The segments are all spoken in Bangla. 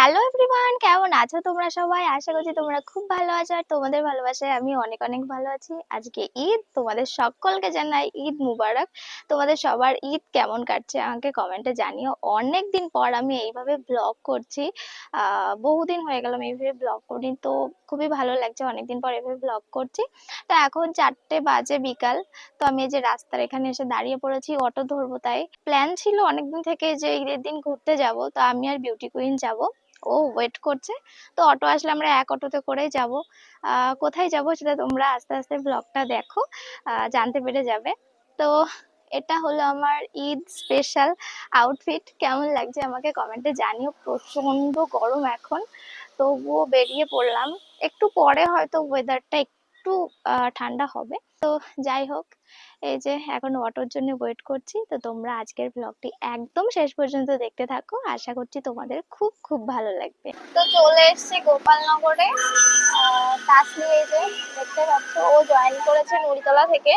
হ্যালো এভরিওয়ান কেমন আছো তোমরা সবাই? আশা করছি তোমরা খুব ভালো আছো আর তোমাদের ভালোবাসায় আমি অনেক অনেক ভালো আছি। আজকে ঈদ, তোমাদের সকলকে জানাই ঈদ মুবারক। তোমাদের সবার ঈদ কেমন কাটছে আমাকে কমেন্টে জানিও। অনেক দিন পর আমি এইভাবে ব্লগ করছি। বহুদিন হয়ে গেল আমি এইভাবে ব্লগ করি তো খুবই ভালো লাগছে অনেকদিন পর এভাবে ব্লগ করছি। তো এখন চারটে বাজে বিকাল, তো আমি এই যে রাস্তার এখানে এসে দাঁড়িয়ে পড়েছি, অটো ধরবো তাই। প্ল্যান ছিল অনেকদিন থেকে যে ঈদের দিন ঘুরতে যাব, তো আমি আর বিউটি কুইন যাব। ও ওয়েট করছে। তো অটো আসলে আমরা এক অটোতে করেই যাব। কোথায় যাব সেটা তোমরা আস্তে আস্তে ব্লগটা দেখো। জানতে পেরে যাবে। তো এটা হলো আমার ঈদ স্পেশাল আউটফিট কেমন লাগছে আমাকে কমেন্টে জানিও। প্রচণ্ড গরম এখন। তবুও বেরিয়ে পড়লাম। একটু পরে হয়তো ওয়েদারটা একটু ঠান্ডা হবে। তো যাই হোক, এই যে এখন অটোর জন্য ওয়েট করছি। তো তোমরা আজকের ব্লগটি একদম শেষ পর্যন্ত দেখতে থাকো। আশা করছি তোমাদের খুব খুব ভালো লাগবে। তো চলে এসেছি গোপালনগরে। তাসলি এই যে দেখতে পাচ্ছ, ও জয়েন করেছে নুরিতলা থেকে।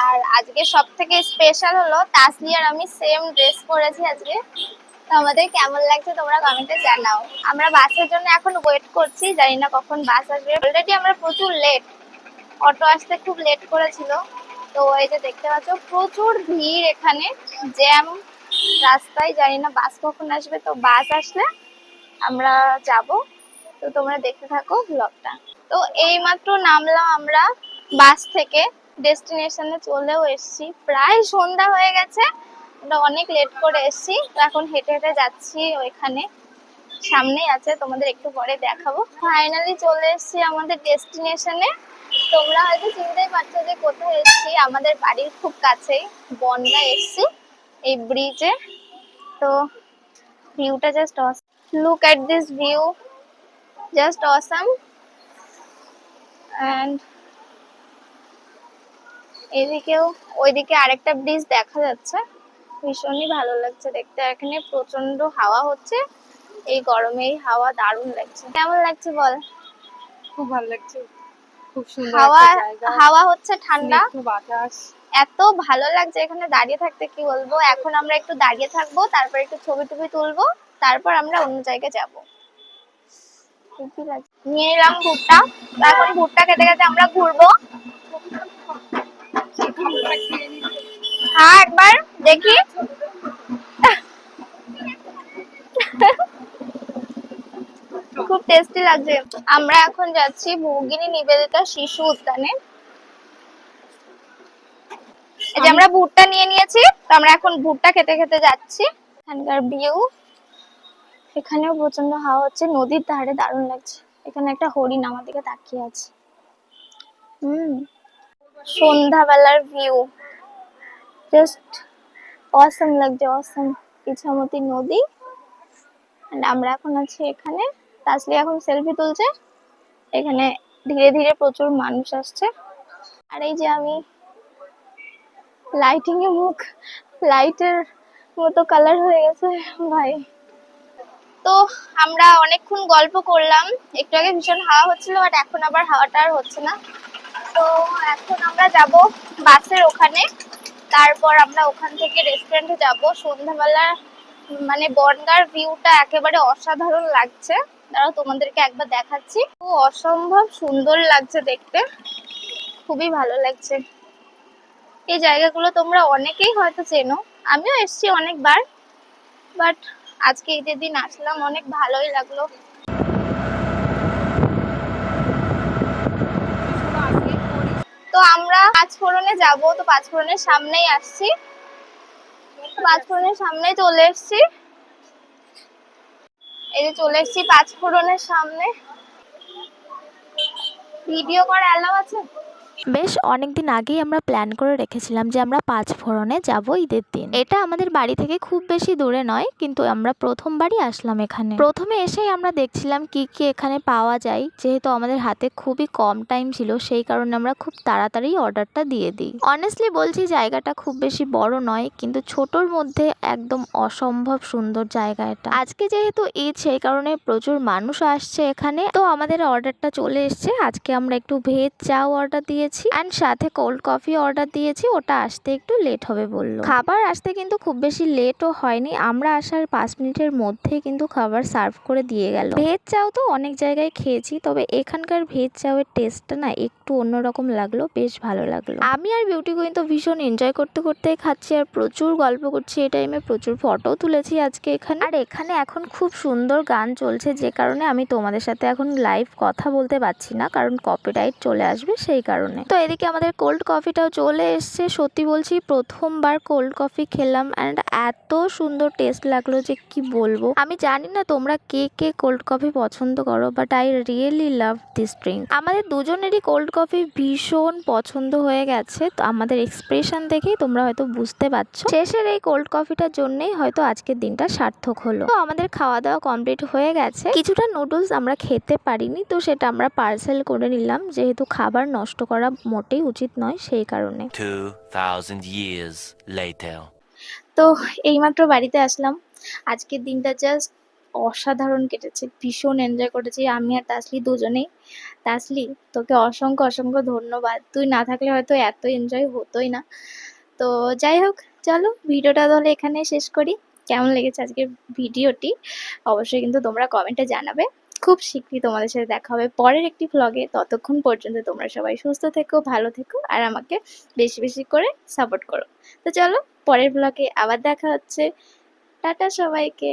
আর আজকে সব থেকে স্পেশাল হলো তাসলি আর আমি সেম ড্রেস পরেছি আজকে। তো আমাদের কেমন লাগছে তোমরা কমেন্টে জানাও। আমরা বাসের জন্য এখন ওয়েট করছি, জানি না কখন বাস আসবে। অলরেডি আমরা প্রচুর লেট অটো আসতে খুব লেট করেছিল। তো এই যে দেখতে পাচ্ছ, প্রচুর ভিড় এখানে। জ্যাম রাস্তায়, জানি না বাস কখন আসবে, তো বাস আসলে আমরা যাব। তো তোমরা দেখতে থাকো ব্লগটা তো এইমাত্র নামলাম আমরা বাস থেকে। ডেস্টিনেশনে চলেও এসেছি। প্রায় সন্ধ্যা হয়ে গেছে। আমরা অনেক লেট করে এসেছি। তো এখন হেঁটে হেঁটে যাচ্ছি ওইখানে। সামনেই আছে, তোমাদের একটু পরে দেখাবো। ফাইনালি চলে এসেছি আমাদের ডেস্টিনেশনে তোমরা হয়তো চিনতেই পারছ যে কোথায় এসেছি, আমাদের বাড়ির খুব কাছেই, বনগা এসেছি, এই ব্রিজে তো ভিউটা জাস্ট অস look at this view just awesome and এদিকেও, ওইদিকে আরেকটা ব্রিজ দেখা যাচ্ছে। ভীষণই ভালো লাগছে দেখতে। এখানে প্রচণ্ড হাওয়া হচ্ছে। এই গরমে এই হাওয়া দারুণ লাগছে। কেমন লাগছে বল? খুব ভালো লাগছে। খুব সুন্দর হাওয়া হাওয়া হচ্ছে ঠান্ডা। বাতাস। এত ভালো লাগছে এখানে দাঁড়িয়ে থাকতে কি বলব? এখন আমরা একটু দাঁড়িয়ে থাকব তারপর একটু ছবি টবি তুলবো তারপর আমরা অন্য জায়গায় যাব। নিয়ে এলাম ভুট্টা। এখন ভুট্টা খেতে খেতে আমরা ঘুরবো। হ্যাঁ একবার দেখি। টেস্টি লাগছে আমরা এখন যাচ্ছি ভগিনী নিবেদিতা শিশু উদ্যানে। এই যে আমরা ভুট্টা নিয়ে নিয়েছি তো আমরা এখন ভুট্টা খেতে খেতে যাচ্ছি। এখানকার ভিউ এখানেও প্রচণ্ড হাওয়া হচ্ছে নদীর ধারে দারুণ লাগছে। এখানে একটা হরিণ আমার দিকে তাকিয়ে আছে। হুম। সন্ধ্যাবেলার ভিউ জাস্ট অসম লাগছে অসম ইছামতি নদী। আমরা এখন আছি এখানে। তাসলি এখন সেলফি তুলছে। এখানে ধীরে ধীরে প্রচুর মানুষ আসছে। আর এই যে আমি লাইটিং এ মুখ লাইটের মতো কালার হয়ে গেছে, ভাই। তো আমরা অনেকক্ষণ গল্প করলাম। একটু আগে ভীষণ হাওয়া হচ্ছিল বাট এখন আবার হাওয়াটা আর হচ্ছে না। তো এখন আমরা যাব বাসের ওখানে। তারপর আমরা ওখান থেকে রেস্টুরেন্টে যাব। সন্ধ্যাবেলা মানে বনগার ভিউটা একেবারে অসাধারণ লাগছে। দাঁড়াও, তোমাদেরকে একবার দেখাচ্ছি। ও অসম্ভব সুন্দর লাগছে দেখতে। খুবই ভালো লাগছে। এই জায়গাগুলো তোমরা অনেকেই হয়তো চেনো। আমিও এসেছি অনেকবার বাট আজকে ঈদের দিন আসলাম, অনেক ভালোই লাগল। তো আমরা পাঁচফোড়নে যাব, তো পাঁচফোড়নের সামনেই আসছি। পাঁচফোড়নের সামনেই চলে এসেছি। এই যে চলে এসেছি পাঁচফোড়নের সামনে। ভিডিও করা অ্যালাউ আছে? বেশ অনেক দিন আগেই আমরা প্ল্যান করে রেখেছিলাম যে আমরা পাঁচ ফোড়নে যাব ঈদের দিন। এটা আমাদের বাড়ি থেকে খুব বেশি দূরে নয়, কিন্তু আমরা প্রথমবারই আসলাম এখানে। প্রথমে এসেই আমরা দেখছিলাম কি কি এখানে পাওয়া যায়, যেহেতু আমাদের হাতে খুবই কম টাইম ছিল, সেই কারণে আমরা খুব তাড়াতাড়ি অর্ডারটা দিয়ে দিই। অনেস্টলি বলছি, জায়গাটা খুব বেশি বড় নয়, কিন্তু ছোটোর মধ্যে একদম অসম্ভব সুন্দর জায়গা এটা। আজকে যেহেতু ঈদ, সেই কারণে প্রচুর মানুষ আসছে এখানে, তো আমাদের অর্ডারটা চলে এসছে। আজকে আমরা একটু ভেজ চাও অর্ডার দিয়েছি দিয়েছি অ্যান্ড সাথে কোল্ড কফি অর্ডার দিয়েছি, ওটা আসতে একটু লেট হবে বলল। খাবার আসতে কিন্তু খুব বেশি লেটও হয়নি, আমরা আসার পাঁচ মিনিটের মধ্যেই কিন্তু খাবার সার্ভ করে দিয়ে গেল। ভেজ চাও তো অনেক জায়গায় খেয়েছি, তবে এখানকার ভেজ চাউয়ের টেস্টটা না একটু অন্যরকম লাগল, বেশ ভালো লাগল। আমি আর বিউটি কুইন তো ভীষণ এনজয় করতে করতে খাচ্ছি আর প্রচুর গল্প করছি, এই টাইমে প্রচুর ফটো তুলেছি আজকে এখানে। আর এখানে এখন খুব সুন্দর গান চলছে, যে কারণে আমি তোমাদের সাথে এখন লাইভ কথা বলতে পারছি না, কারণ কপিরাইট চলে আসবে সেই কারণে। তো এদিকে আমাদের কোল্ড কফিটাও চলে এসছে। সত্যি বলছি, প্রথমবার কোল্ড কফি খেলাম অ্যান্ড এত সুন্দর টেস্ট লাগল যে কি বলব। আমি জানি না তোমরা কে কে কোল্ড কফি পছন্দ করো but I really love this drink আমাদের দুজনেরই কোল্ড কফি ভীষণ পছন্দ হয়ে গেছে। তো আমাদের এক্সপ্রেশন দেখেই তোমরা হয়তো বুঝতে পারছ। শেষের এই কোল্ড কফিটার জন্যই হয়তো আজকের দিনটা সার্থক হলো। তো আমাদের খাওয়া দাওয়া কমপ্লিট হয়ে গেছে। কিছুটা নুডলস আমরা খেতে পারিনি, তো সেটা আমরা পার্সেল করে নিলাম। যেহেতু খাবার নষ্ট করা মোটেই উচিত নয় সেই কারণে। 2,000 years later. তো এইমাত্র বাড়িতে আসলাম। আজকের দিনটা জাস্ট অসাধারণ কেটেছে ভীষণ এনজয় করেছি। আমি আর তাসলি দুজনেই। তাসলি তোকে অসংখ্য অসংখ্য ধন্যবাদ। তুই না থাকলে হয়তো এত এনজয় হতোই না। তো যাই হোক চলো ভিডিওটা তাহলে এখানে শেষ করি। কেমন লেগেছে আজকের ভিডিওটি? অবশ্যই কিন্তু তোমরা কমেন্টে জানাবে। খুব শীঘ্রই তোমাদের সাথে দেখা হবে পরের একটি ভ্লগে ততক্ষণ পর্যন্ত তোমরা সবাই সুস্থ থেকো, ভালো থেকো আর আমাকে বেশি বেশি করে সাপোর্ট করো। তো চলো, পরের ব্লগে আবার দেখা হচ্ছে। টাটা সবাইকে।